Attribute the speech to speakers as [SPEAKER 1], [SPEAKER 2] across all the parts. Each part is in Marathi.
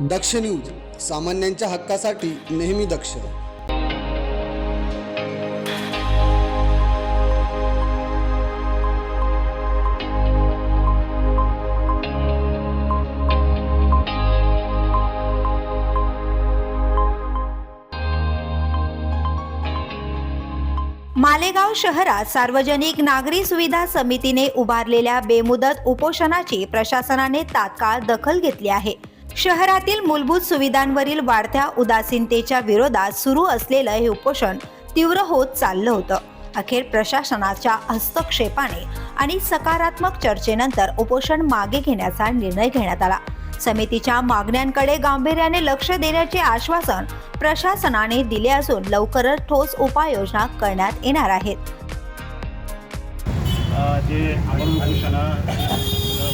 [SPEAKER 1] दक्ष न्यूज सामान्यांच्या हक्कासाठी नेहमी दक्ष.
[SPEAKER 2] मालेगाव शहरात सार्वजनिक नागरी सुविधा समितीने उभारलेल्या बेमुदत उपोषणाची प्रशासनाने तात्काळ दखल घेतली आहे. शहरातील मूलभूत सुविधांवरील वाढत्या उदासीनतेच्या विरोधात सुरू असलेलं हे उपोषण तीव्र होत चाललं होतं. अखेर प्रशासनाच्या हस्तक्षेपाने आणि सकारात्मक चर्चेनंतर उपोषण मागे घेण्याचा निर्णय घेण्यात आला. समितीच्या मागण्यांकडे गांभीर्याने लक्ष देण्याचे आश्वासन प्रशासनाने दिले असून लवकरच ठोस उपाययोजना करण्यात येणार आहेत.
[SPEAKER 3] जे आमरण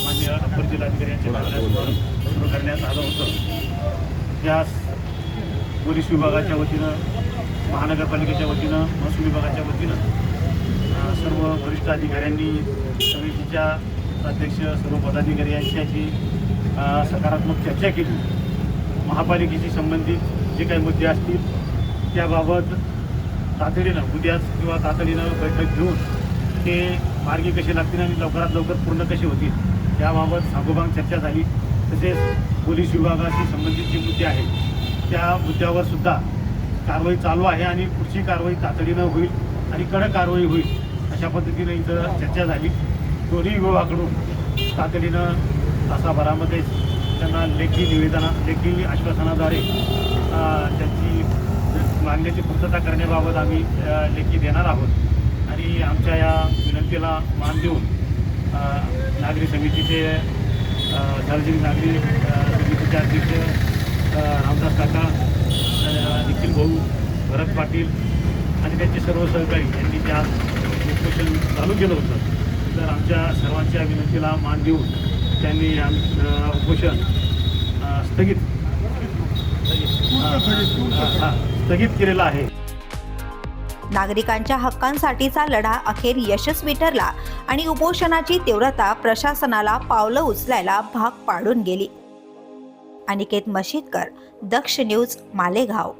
[SPEAKER 3] माननीय जिल्हाधिकारी करण्यात आलं होतं. त्यास पोलीस विभागाच्या वतीनं महानगरपालिकेच्या वतीनं महसूल विभागाच्या वतीनं सर्व वरिष्ठ अधिकाऱ्यांनी समितीच्या अध्यक्ष सर्व पदाधिकारी यांच्याशी सकारात्मक चर्चा केली. महापालिकेशी संबंधित जे काही मुद्दे असतील त्याबाबत तातडीनं उद्याच किंवा तातडीनं बैठक घेऊन ते मार्गी कसे लागतील आणि लवकरात लवकर पूर्ण कसे होतील याबाबत सांगोबांग चर्चा झाली. तसेच पोलीस विभागाशी संबंधित जे मुद्दे आहेत त्या मुद्द्यावर सुद्धा कारवाई चालू आहे आणि पुढची कारवाई तातडीनं होईल आणि कडक कारवाई होईल अशा पद्धतीनं इथं चर्चा झाली. दोन्ही विभागाकडून तातडीनं तासाभरामध्ये त्यांना लेखी निवेदना लेखी आश्वासनाद्वारे त्यांची मागण्याची पूर्तता करण्याबाबत आम्ही लेखी देणार आहोत. आणि आमच्या या विनंतीला मान देऊन नागरी समितीचे सार्वजनिक नागरिक समितीचे अध्यक्ष रामदास काका निखिल भाऊ भरत पाटील आणि त्यांचे सर्व सहकारी यांनी त्या डिस्कशन चालू केलं होतं. तर आमच्या सर्वांच्या विनंतीला मान देऊन त्यांनी आम उपोषण स्थगित हा, स्थगित केलेलं आहे.
[SPEAKER 2] नागरिकांच्या हक्कांसाठीचा लढा अखेर यशस्वी ठरला आणि उपोषणाची तीव्रता प्रशासनाला पावलं उचलायला भाग पाडून गेली. अनिकेत मशीदकर दक्ष न्यूज मालेगाव.